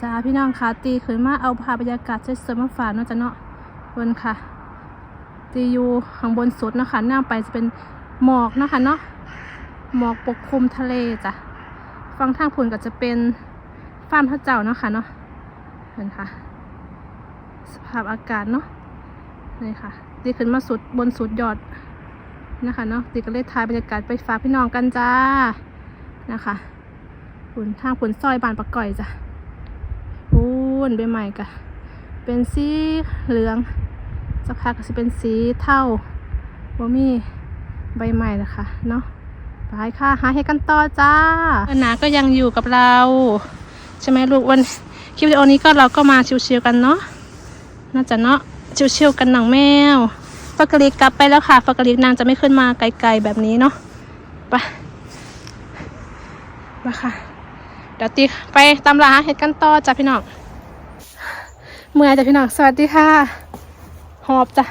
จ้าพี่น้องคะตีขึ้นมาเอาภาพบรรยากาศสวยๆมาฝากเนาะจ้ะเนาะบนค่ะ ตีอยู่ข้างบนสุดเนาะคะหน้าไปจะเป็นหมอกเนาะคะเนาะหมอกปกคลุมทะเลจ้ะฝั่งทางผุนก็จะเป็นฟาร์มพระเจ้าเนาะค่ะเนาะเห็นค่ะ สภาพอากาศเนาะนี่ค่ะ ตีขึ้นมาสุดบนสุดยอดนะคะเนาะตีก็เลยถ่ายบรรยากาศไปฝากพี่น้องกันจ้านะคะผุนทางผุนซอยบานปะก่อยจ้ะ นใบใหม่กะเป็นสีเหลืองสักพักก็จะเป็นสีเทาบ่มีใบใหม่นะคะเนาะไปค่ะหาให้กันต่อจ้าเอิ้นหนาก็ยังอยู่กับเรา ใช่ไหมลูกวันคลิปวิดีโอนี้ก็เราก็มาชิวๆกันเนาะน่าจะเนาะชิวๆกันหนังแมวฟักกะลิกกลับไปแล้วค่ะฟักกะลิกนางจะไม่ขึ้นมาไกลๆแบบนี้เนาะไปมาค่ะเดี๋ยวตีไปตามลาหาเห็ดกันต่อจ้ะพี่น้อง เมื่อจ้ะพี่น้องสวัสดีค่ะ หอบจ้ะ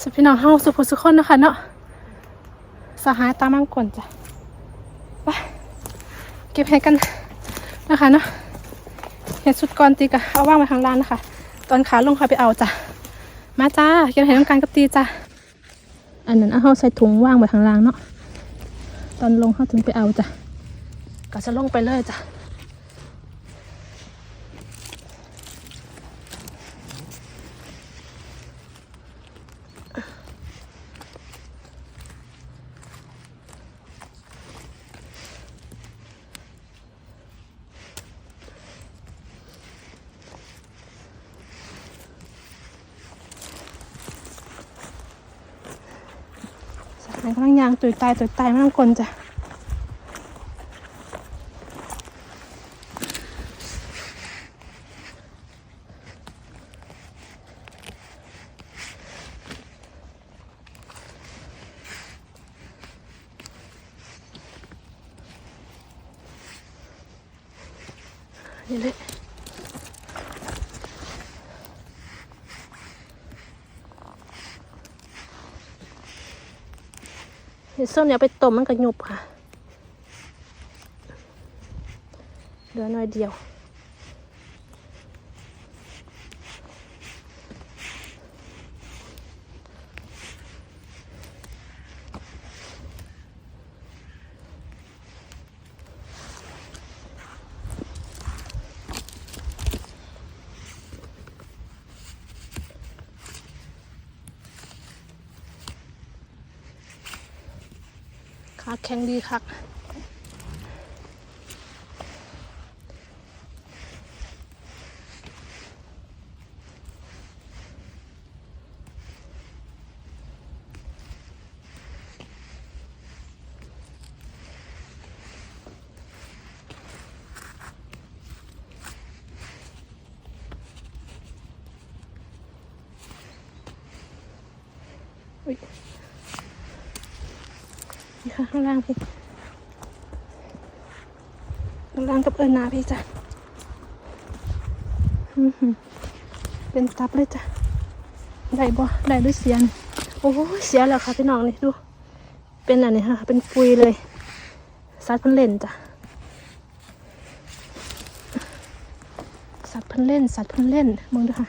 สุพี่น้องเฮาสุขสุขคนเนาะคะเนาะสหายตามมังกลจ้ะไปเก็บเห็ดกันนะคะเนาะเห็ดสุดก่อนตีกะเอาว่างไว้ข้างล่างนะคะ ตอนขาลงค่อยไปเอาจ้ะมาจ้าเก็บเห็ดน้ำกันกับตีจ้ะอันนั้นเอาเฮาใส่ถุงว่างไว้ข้างล่างเนาะตอนลงเฮาถึงไปเอาจ้ะก็จะลงไปเลยจ้ะ สายกำลังยาง ตายตุยตายไม่ต้องกลนจ้ะนี่เลย เห็ดส้มเนี่ยไปต้มมันก็หยุบค่ะเหลือหน่อยเดียว ขาแข็งดีคักางล่างพี่ข้างล่างกับเอิญนาพี่จ้ะเป็นตับเลยจ้ะ ได้บ่ได้ด้วยเสียน โอ้เสียแล้วค่ะพี่น้องนี่ดู เป็นอันนี้ค่ะ เป็นปุยเลยสัตว์เพิ่นเล่นจ้ะสัตว์เพิ่นเล่น สัตว์เพิ่นเล่นมึงดูค่ะ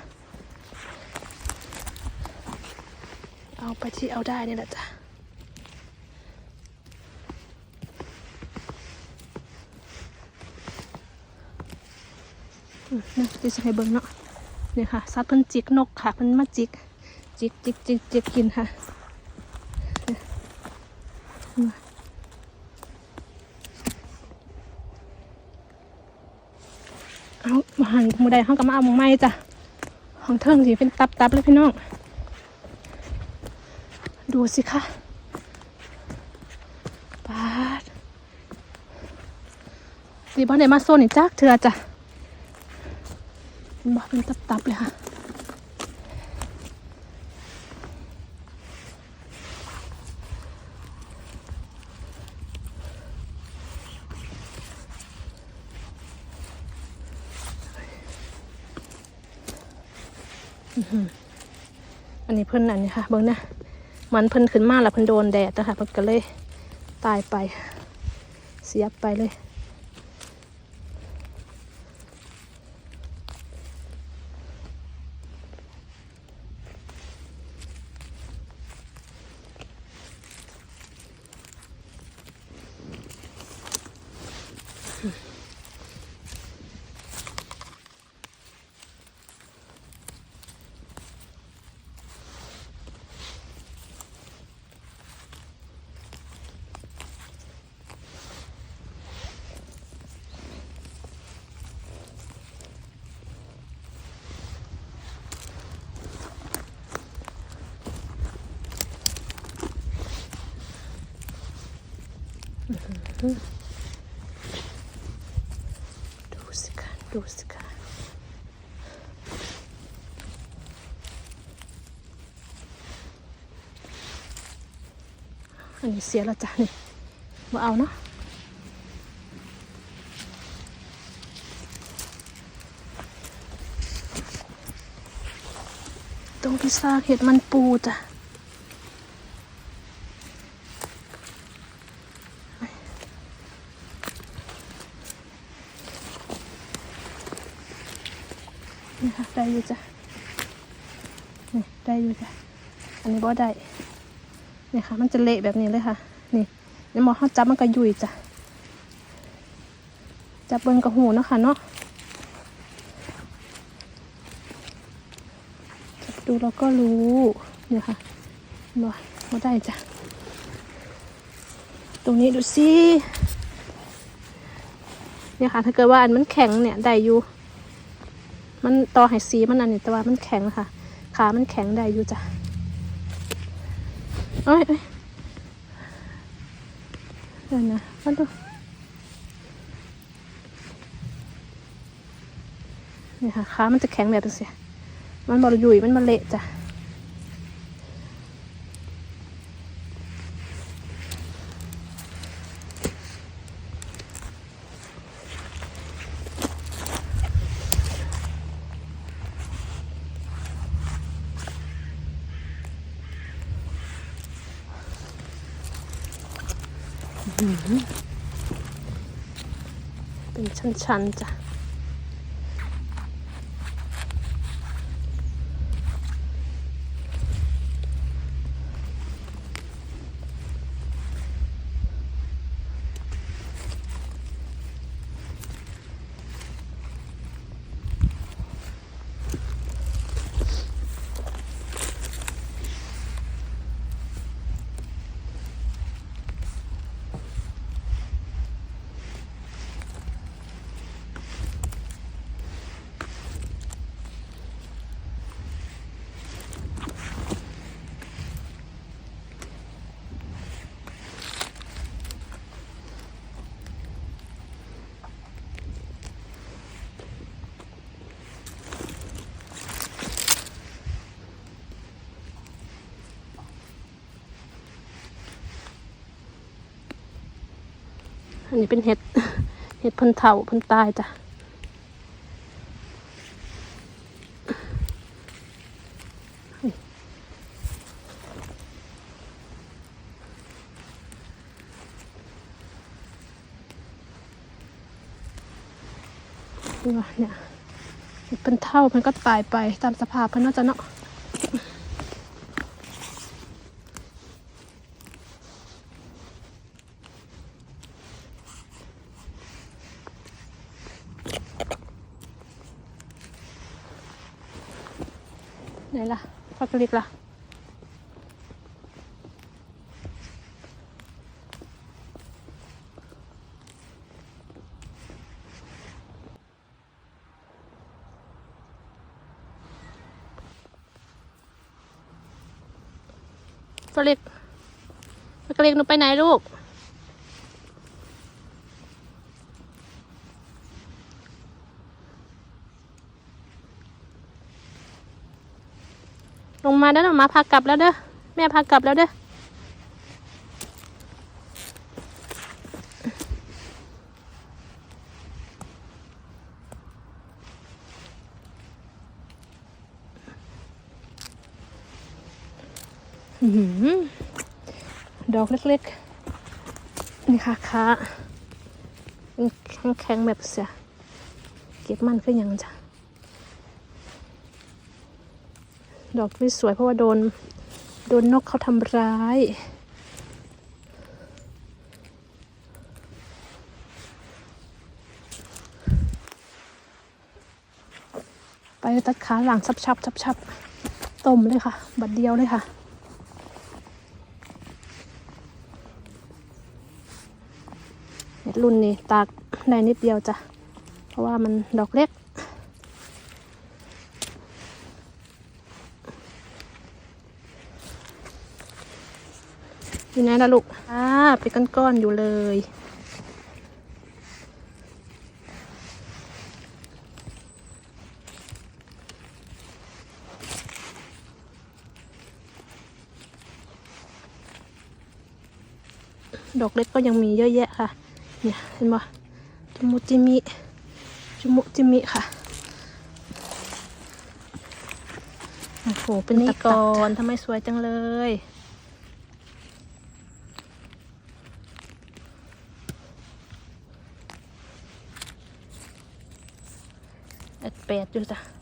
เอาไปที่เอาได้นี่แหละจ้ะ นะดิฉันให้เบิ่งเนาะเนี่ยค่ะสัตว์เพิ่นจิกนกค่ะเพิ่นมาจิก จิกจิกจิกจิกกินค่ะเอามาหันหมูใดห้องก็มาเอาหมูไม้จ้ะของเทิงสิเป็นตับตับเลยพี่น้อง ดูสิค่ะปาดดีบ้านไหนมาโซนนี่จักเถื่อจ้ะ บอกเป็นตับๆเลยค่ะ อันนี้เพิ่นอันนี้ค่ะเบิ่งนะมันเพิ่นขึ้นมาแล้วเพิ่นโดนแดดนะคะเพิ่นก็เลยตายไป เสียไปเลย ดูสิคะ ดูสิคะอันนี้เสียแล้วจ้ะนี่มาเอาเนาะตรงพิซซ่าเห็ดมันปูจ้ะ นี่ค่ะได้ อยู่จ้ะนี่ได้อยู่จ้ะอันนี้บ่ได้นี่ค่ะ มันจะเละแบบนี้เลยค่ะ นี่นี่หมอเขาจับมันก็ยุ่ยจ้ะจับเบิ้งกระหูเนาะค่ะเนาะจับดูแล้วก็รู้เนี่ยค่ะบ่บ่ได้จ้ะตรงนี้ดูสิเนี่ยค่ะ ถ้าเกิดว่าอันมันแข็งเนี่ยได้อยู่ มันต่อให้สีมันอันนี้แต่ว่ามันแข็งค่ะ ขามันแข็งได้อยู่จ้ะเอ้ยเดี๋ยวนะมาดูนี่ค่ะขามันจะแข็งแบบนี้สิมันบอลยุยมันมาเละจ้ะ เป็นชั้น อันนี้เป็นเห็ด เห็ดพันเถาพันตายจ้ะดูว่าเนี่ยเห็ดเพันเท่ามันก็ตายไปตามสภาพเพิ่นเน่าจะเนาะ ไหนล่ะฟั กกะลิกล่ะฟักกะลิกฟักกะลิกหนูไปไหนลูก ลงมาเด้อหมาพากลับแล้วเด้อแม่พากลับแล้วเด้อดอกเล็กๆ นี่ค่ะขาแข็งๆแบบเสีย เก็บมันคือหยังจ้ะ ดอกไม่สวยเพราะว่าโดน โดนนกเขาทำร้ายไปตัดขาหลังชับชับชับชับต้มเลยค่ะ บัดเดียวเลยค่ะเห็ดรุ่นนี้ตากได้นิดเดียวจ้ะ เพราะว่ามันดอกเล็ก อยู่ไหนล่ะลูก อ่า เป็นก้อนๆอยู่เลย ดอกเล็กก็ยังมีเยอะแยะค่ะ เนี่ยเห็นบ่จุมุจิมิจุมุจิมิค่ะโอ้โห เป็นตะกอนทำไมสวยจังเลย แปดแปดอยู่จ้ะ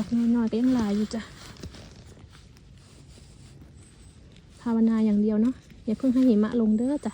อกน้อยๆก็ยังหลายอยู่จ้ะภาวนาอย่างเดียวเนาะอย่าเพิ่งให้หิมะลงเด้อจ้ะ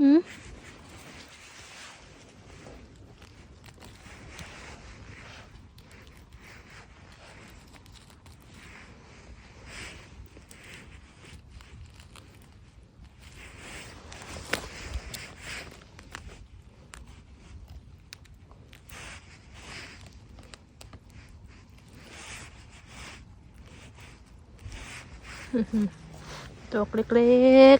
อืมดอกเล็ก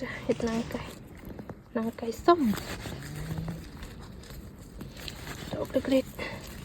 ចាហិតណាងកៃណាងកៃសុំតោកលេកៗ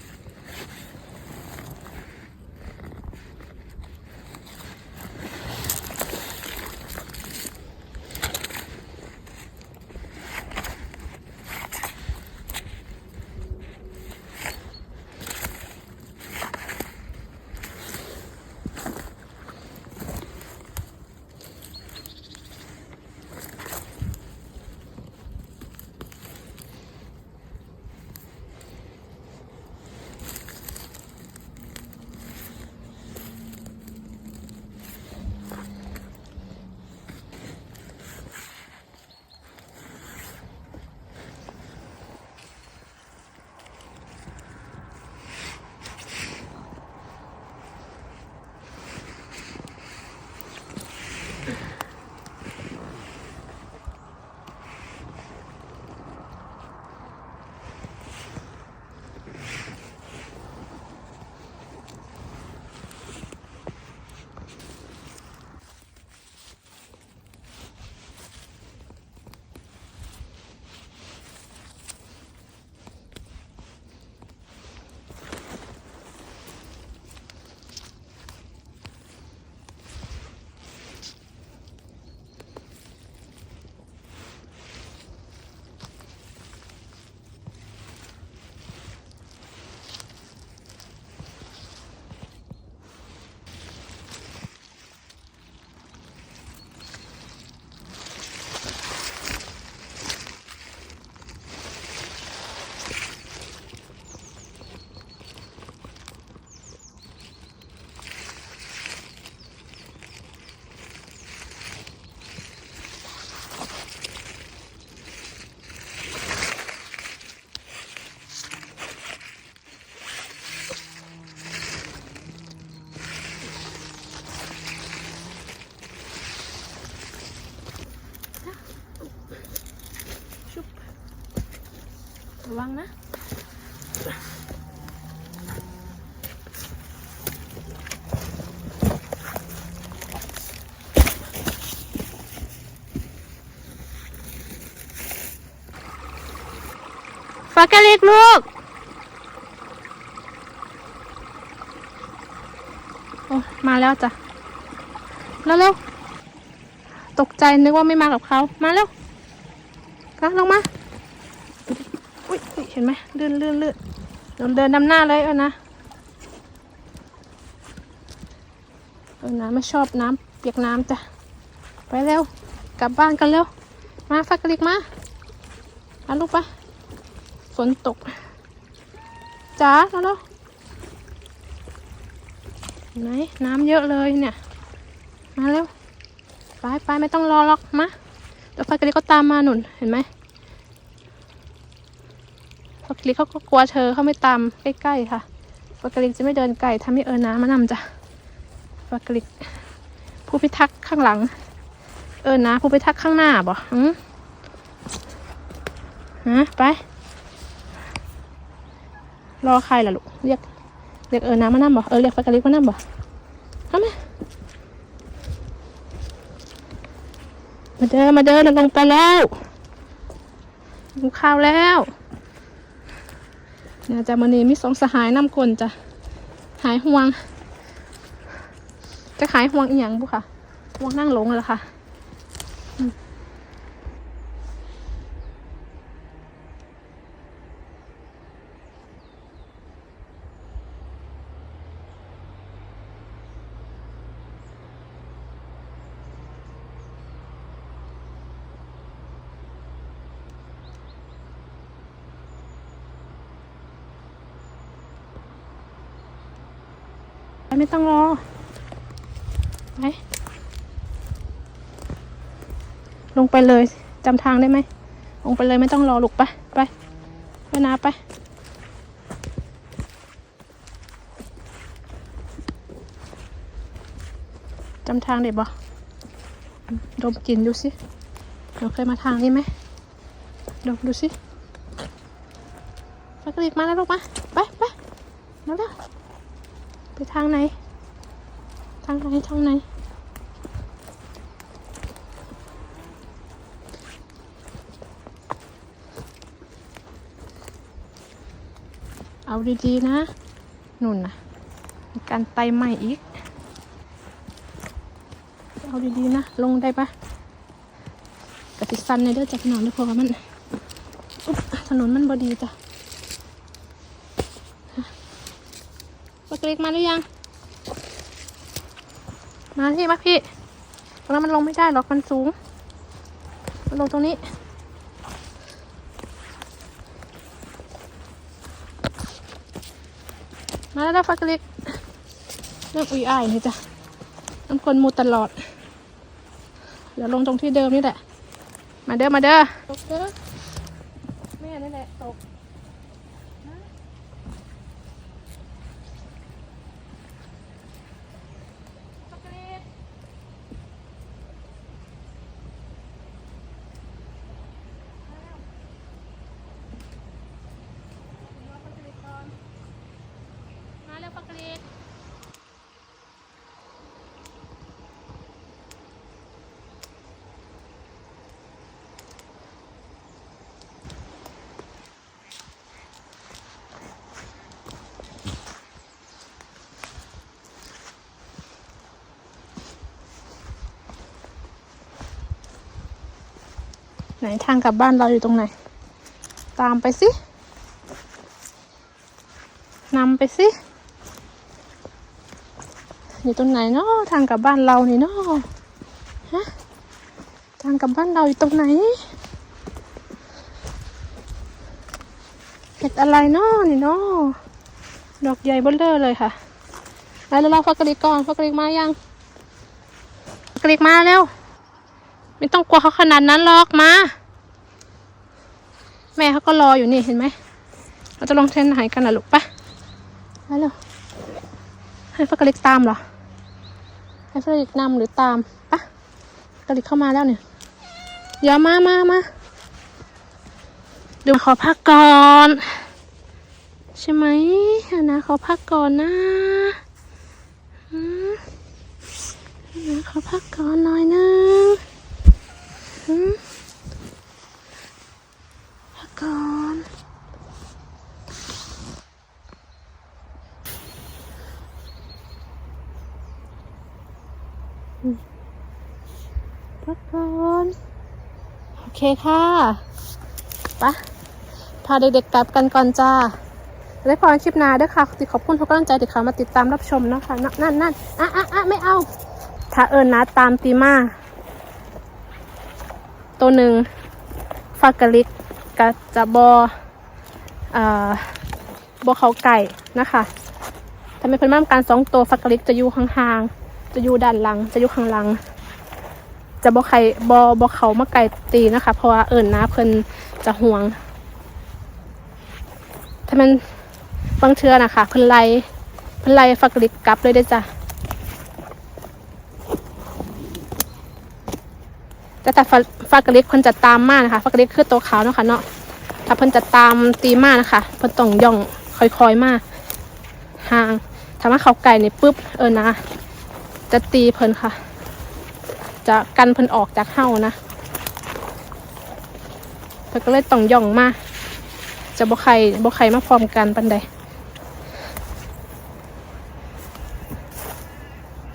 วังนะฟากาเล็กลูก โอ้มาแล้วจ้ะ แล้วเร็วๆตกใจนึกว่าไม่มากับเขา มาเร็วก็ลงมา เห็นไหมลื่นลื่นลื่นเดินเดินนำหน้าเลยเออนะเออนะไม่ชอบน้ำเปียกน้ำจ้ะไปเร็วกลับบ้านกันเร็วมาฟักกะลิกมามาลูกไปฝนตกจ้ามาแล้วเห็นไหมน้ำเยอะเลยเนี่ย มาเร็วไปไปไม่ต้องรอหรอกมาเดี๋ยวฟักกะลิกก็ตามมาหนุนเห็นไหม ฟักลิกเขาก็กลัวเธอเขาไม่ตามใกล้ๆค่ะฟักกะลิกจะไม่เดินไกลทำให้เออน้ำมานำจ้ะฟักกะลิก ผู้พิทักษ์ข้างหลัง เออนะผู้พิทักษ์ข้างหน้าบ่หืมฮะไป รอใครล่ะลูกเรียกเรียกเออน้ำมานั่บ่เออเรียกฟักกะลิกมานั่บ่เข้ามามาเดินมาเดินลงไปแล้วดูข้าวแล้ว นี่ยจะมานีมีสองสหายนำคนจะหายห่วง จะขายห่วงอีหยังบุค่ะห่วงนั่งหลงเลยค่ะ ไม่ต้องรอไปลงไปเลยจำทางได้ไหมลงไปเลยไม่ต้องรอลูกไปไปไปนาไปจำทางได้บ่ดมกลินดูสิเราเคยมาทางนี้ไหมดมดูสิไปกรีบมาแล้วลูกมา ไปไปแล้วเร็ว ไปทางไหน ทางไหนทางไหน เอาดีๆนะ นุ่นนะมีการไต่ใหม่อีก เอาดีๆนะ ลงได้ปะกระติสันในเด้อจากถนนด้วยเพาะว่ามันถนนมันบดีจ้ะปัก เล็กมาหรือยัง มาที่มาพี่ ตรงนั้นมันลงไม่ได้หรอกมันสูง มันลงตรงนี้ มาแล้วนะฟักเล็กเรื่องอุยอายนี่จ้ะน้ำคนมูตลอด เดี๋ยวลงตรงที่เดิมนี่แหละ มาเด้อ มาเด้อตกเด้อแม่นี่แหละตกนะฟักเล็กมาแล้วฟักเล็ก ไหนทางกลับบ้านเราอยู่ตรงไหน ตามไปสินำไปสิอยู่ตรงไหนเนาะทางกลับบ้านเรานี่เนาะฮะทางกลับบ้านเราอยู่ตรงไหนเห็ดอะไรเนาะนี่เนาะดอกใหญ่เบ้อเลอเลยค่ะแล้วเราฟักกะลิกก่อนฟักกะลิกมายังฟักกะลิกมาเร็ว ไม่ต้องกลัวเขาขนาดนั้นหรอกมา แม่เขาก็รออยู่นี่เห็นไหมเราจะลงเทรนไหนกันล่ะลูกไปไปเร็วให้ฟักกะลิกตามเหรอ ให้ฟักกะลิกนำหรือตามปะกะลิกเข้ามาแล้วเนี่ยเดี๋ยวมามามาดูขอพักก่อน ใช่ไหมนะขอพักก่อนนะนะขอพักก่อนหน่อยนึง กก่อนพักก่อนโอเคค่ะปะพาเด็กๆกลับกันก่อนจ้าได้พรคลิปนาด้วยค่ะติขอบคุณทุกกำลังใจที่เขามาติดตามรับชมนะคะนั่นนั่นนั่นอะอะอะไม่เอา ถ้าเอิญนะตามตีมา ตัวหนึ่งฟากะลิกกับจะบออ่าบอเขาไก่นะคะถ้าไม่เพิ่นมาทำการสองตัวฟากะลิกจะอยู่ห่างๆ จะอยู่ด้านหลัง จะอยู่ข้างหลัง จะบอไข่บอบอเขามาไก่ตีนะคะ เพราะว่าเอิญนะเพิ่นจะห่วง ถ้ามันบางเทือนะคะเพิ่นไล่เพิ่นไล่ฟักลิกกลับเลยเด้จ้ะ แต่แต่ฟักฟักลิกเพิ่นจะตามมานะคะฟักลิกคือตัวขาวเนาะค่ะเนาะถ้าเพิ่นจะตามตีมานะคะเพิ่นต้องย่องค่อยๆมากห่างถ้ามาเขาไก่เนี่ปุ๊บเออนะ จะตีเพิ่นค่ะ จะกันเพิ่นออกจากเฮ้านะเพิ่นก็เลยต้องย่องมากจะบ่ใครบ่ใครมาพร้อมกันปันใด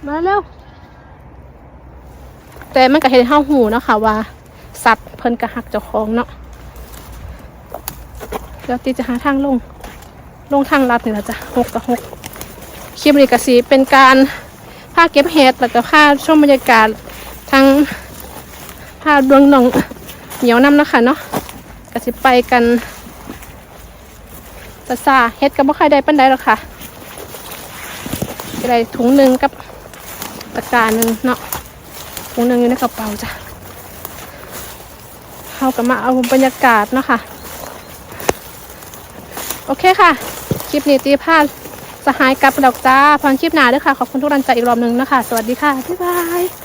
มาเร็ว แต่มันก็เห็นห้าหูเนาะค่ะว่า สัตว์เพิ่นกระหักเจ้าของเนาะเดี๋ยวตีจะหาทางลง ลงทางลัดนี่แหละจ้ะหกกับหกคลิปนี้ก็สีเป็นการพาเก็บเห็ดแล้วก็พาชมบรรยากาศทั้งพาดวงหนองเหนียวน้ำนะคะเนาะก็สิไปกันซาซาเฮ็ดก็บ่ค่อยได้ปานใดหรอกค่ะก็ได้ถุงหนึ่งกับตะกร้าหนึ่งเนาะ ถุงหนึ่งอยู่ในกระเป๋าจ้ะเขากลับมาเอาบรรยากาศเนาะค่ะ โอเคค่ะ คลิปนี้ตีพาดสหายกับดอกจ้าพรคลิปหนาด้วยค่ะ ขอบคุณทุกท่านใจอีกรอบหนึ่งนะคะ สวัสดีค่ะ บ๊ายบาย